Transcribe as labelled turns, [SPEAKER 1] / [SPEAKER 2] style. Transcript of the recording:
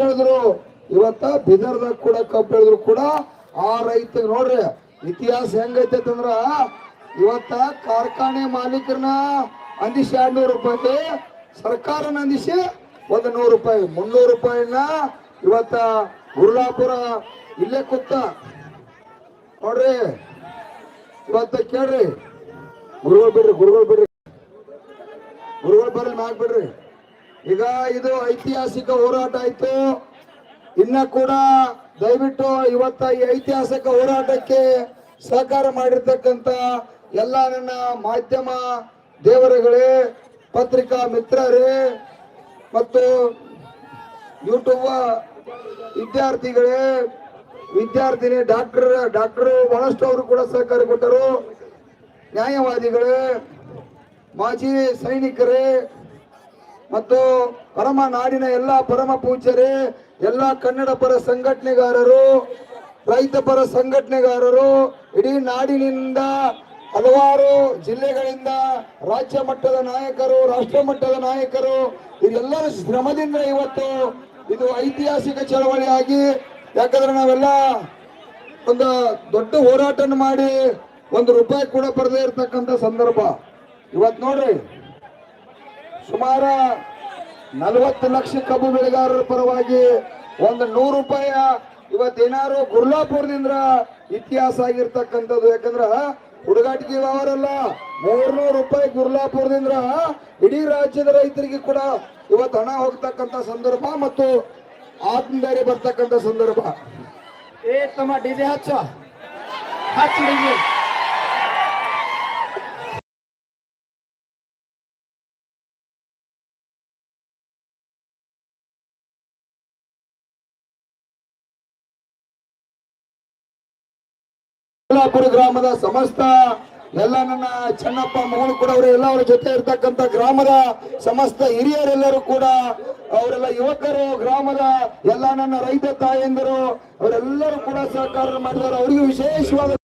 [SPEAKER 1] ಹೇಳಿದ್ರು. ಇವತ್ತ ಬಿದರ್ದಾಗ ಕೂಡ ಕಬ್ಬು ಹೇಳಿದ್ರು ಕೂಡ ಆ ರೈತ ನೋಡ್ರಿ, ಇತಿಹಾಸ ಹೆಂಗೈತೆ ಅಂದ್ರ ಇವತ್ತ ಕಾರ್ಖಾನೆ ಮಾಲೀಕರನ್ನ ಅಂದಿಸಿ ಎರಡ್ ನೂರು ರೂಪಾಯಿ ಸರ್ಕಾರನ ಅಂದಿಸಿ ಒಂದು ನೂರು ರೂಪಾಯಿ, ಮುನ್ನೂರು ರೂಪಾಯಿನ ಇವತ್ತ ಗುರುಲಾಪುರ ಇಲ್ಲೇ ಕೂತ ನೋಡ್ರಿ, ಇವತ್ತ ಕೇಳ್ರಿ, ಗುರುಗಳು ಬಿಡ್ರಿ ಗುರುಗಳು ಬಿಡ್ರಿ, ಗುರುಗಳು ಬರ್ರಿ ಮ್ಯಾಕ್ ಬಿಡ್ರಿ. ಈಗ ಇದು ಐತಿಹಾಸಿಕ ಹೋರಾಟ ಆಯ್ತು. ಇನ್ನ ಕೂಡ ದಯವಿಟ್ಟು ಇವತ್ತ ಈ ಐತಿಹಾಸಿಕ ಹೋರಾಟಕ್ಕೆ ಸಹಕಾರ ಮಾಡಿರ್ತಕ್ಕಂತ ಎಲ್ಲ ನನ್ನ ಮಾಧ್ಯಮ ದೇವರುಗಳೇ, ಪತ್ರಿಕಾ ಮಿತ್ರರೇ ಮತ್ತು ಯೂಟ್ಯೂಬ್ ವಿದ್ಯಾರ್ಥಿಗಳೇ, ವಿದ್ಯಾರ್ಥಿನಿ ಡಾಕ್ಟರ್ ಡಾಕ್ಟರ್ ಬಹಳಷ್ಟು ಅವರು ಕೂಡ ಸಹಕಾರ ಕೊಟ್ಟರು. ನ್ಯಾಯವಾದಿಗಳೇ, ಮಾಜಿ ಸೈನಿಕರೇ ಮತ್ತು ಪರಮ ನಾಡಿನ ಎಲ್ಲ ಪರಮ ಪೂಜ್ಯರೇ, ಎಲ್ಲ ಕನ್ನಡ ಪರ ಸಂಘಟನೆಗಾರರು, ರೈತ ಪರ ಸಂಘಟನೆಗಾರರು, ಇಡೀ ನಾಡಿನಿಂದ ಹಲವಾರು ಜಿಲ್ಲೆಗಳಿಂದ ರಾಜ್ಯ ಮಟ್ಟದ ನಾಯಕರು, ರಾಷ್ಟ್ರ ಮಟ್ಟದ ನಾಯಕರು, ಇದೆಲ್ಲರ ಶ್ರಮದಿಂದ ಇವತ್ತು ಇದು ಐತಿಹಾಸಿಕ ಚಳವಳಿ ಆಗಿ, ಯಾಕಂದ್ರೆ ನಾವೆಲ್ಲ ಒಂದು ದೊಡ್ಡ ಹೋರಾಟನ ಮಾಡಿ ಒಂದು ರೂಪಾಯಿ ಕೂಡ ಬರದೇ ಇರತಕ್ಕಂತ ಸಂದರ್ಭ. ಇವತ್ತು ನೋಡ್ರಿ ಸುಮಾರ ನಲವತ್ತು ಲಕ್ಷ ಕಬ್ಬು ಬೆಳೆಗಾರರ ಪರವಾಗಿ ಒಂದು ನೂರು ರೂಪಾಯಿ ಇವತ್ತೇನಾರು ಗುರ್ಲಾಪುರದಿಂದ ಇತಿಹಾಸ ಆಗಿರ್ತಕ್ಕಂಥದ್ದು. ಯಾಕಂದ್ರ ಹುಡುಗಾಟಿಕೆ ಅವರಲ್ಲ ಮೂರ್ನೂರು ರೂಪಾಯಿ ಗುರ್ಲಾಪುರದಿಂದ ಇಡೀ ರಾಜ್ಯದ ರೈತರಿಗೆ ಕೂಡ ಇವತ್ತು ಹಣ ಹೋಗ್ತಕ್ಕಂಥ ಸಂದರ್ಭ ಮತ್ತು ಆತ್ಮಧೈರ್ಯ ಬರ್ತಕ್ಕಂಥ ಸಂದರ್ಭ.
[SPEAKER 2] ಏ ತಮ್ಮ ಡಿಜೆ ಹಚ್ಚ. ಹಚ್ಚ ಡಿಜೆ
[SPEAKER 1] ಗ್ರಾಮದ ಸಮಸ್ತ ಎಲ್ಲ ನನ್ನ ಚೆನ್ನಪ್ಪ ಮಗಳು ಕೂಡ ಅವರು ಎಲ್ಲ ಅವರ ಜೊತೆ ಇರ್ತಕ್ಕಂಥ ಗ್ರಾಮದ ಸಮಸ್ತ ಹಿರಿಯರೆಲ್ಲರೂ ಕೂಡ ಅವರೆಲ್ಲ ಯುವಕರು, ಗ್ರಾಮದ ಎಲ್ಲ ನನ್ನ ರೈತ ತಾಯಂದಿರು, ಅವರೆಲ್ಲರೂ ಕೂಡ ಸಹಕಾರ ಮಾಡಿದ್ದಾರೆ. ಅವರಿಗೂ ವಿಶೇಷವಾದ